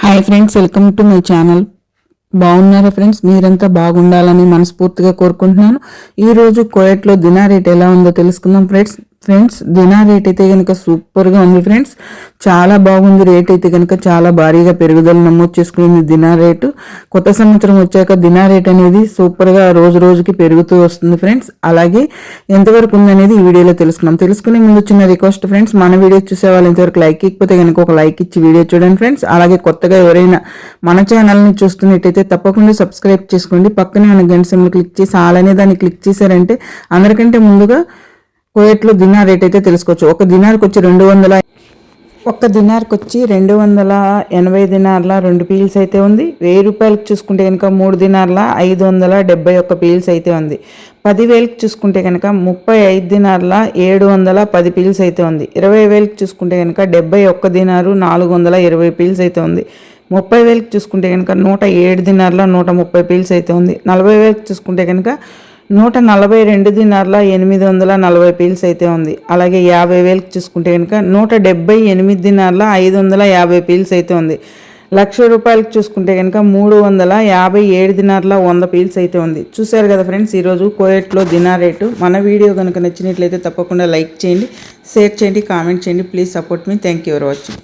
Hi friends welcome to my channel బాగున్నారా friends మీరంతా బాగుండాలని మనస్ఫూర్తిగా కోరుకుంటున్నాను. ఈ రోజు కోయట్లో దినా రేట్ ఎలా ఉందో తెలుసుకుందాం ఫ్రెండ్స్ ఫ్రెండ్స్ దినా రేట్ అయితే కనుక సూపర్గా ఉంది ఫ్రెండ్స్. చాలా బాగుంది రేట్ అయితే కనుక చాలా భారీగా పెరుగుదల నమోదు చేసుకునేది దినా రేటు. కొత్త సంవత్సరం వచ్చాక దినా రేట్ అనేది సూపర్గా రోజు రోజుకి పెరుగుతూ వస్తుంది ఫ్రెండ్స్. అలాగే ఎంతవరకు ఉందనేది ఈ వీడియోలో తెలుసుకున్నాం తెలుసుకునే ముందు చిన్న రిక్వెస్ట్ ఫ్రెండ్స్ మన వీడియో చూసే వాళ్ళు ఇంతవరకు లైక్ ఇకపోతే కనుక ఒక లైక్ ఇచ్చి వీడియో చూడండి ఫ్రెండ్స్. అలాగే కొత్తగా ఎవరైనా మన ఛానల్ని చూస్తున్నట్టయితే తప్పకుండా సబ్స్క్రైబ్ చేసుకోండి. పక్కనే ఉన్న గంట సింబల్ క్లిక్ చేసి అలానే దాన్ని క్లిక్ చేశారంటే అందరికంటే ముందుగా కోయట్లో దినార్ రేట్ అయితే తెలుసుకోవచ్చు. ఒక దినార్కి వచ్చి రెండు వందల ఒక్క దినార్కి వచ్చి రెండు వందల ఎనభై దినార్ల రెండు పీల్స్ అయితే ఉంది. వెయ్యి రూపాయలకి చూసుకుంటే కనుక మూడు దినార్ల ఐదు వందల డెబ్బై ఒక్క పీల్స్ అయితే ఉంది. పదివేలకు చూసుకుంటే కనుక ముప్పై ఐదు దినార్ల ఏడు వందల పది పీల్స్ అయితే ఉంది. ఇరవై వేలకు చూసుకుంటే కనుక డెబ్బై ఒక్క దినారు నాలుగు వందల ఇరవై పీల్స్ అయితే ఉంది. ముప్పై వేలకు చూసుకుంటే కనుక నూట ఏడు దినార్ల నూట ముప్పై పీల్స్ అయితే ఉంది. నలభై వేలకు చూసుకుంటే కనుక నూట నలభై రెండు దినార్ల ఎనిమిది వందల నలభై పీల్స్ అయితే ఉంది. అలాగే యాభై వేలకు చూసుకుంటే కనుక నూట డెబ్బై ఎనిమిది దినార్ల ఐదు వందల యాభై పీల్స్ అయితే ఉంది. లక్ష రూపాయలకు చూసుకుంటే కనుక మూడు వందల యాభై ఏడు దినార్ల వంద పీల్స్ అయితే ఉంది. చూశారు కదా ఫ్రెండ్స్ ఈరోజు కోయట్లో దినార్ రేటు. మన వీడియో కనుక నచ్చినట్లయితే తప్పకుండా లైక్ చేయండి షేర్ చేయండి కామెంట్ చేయండి. Please support me. Thank you for watching.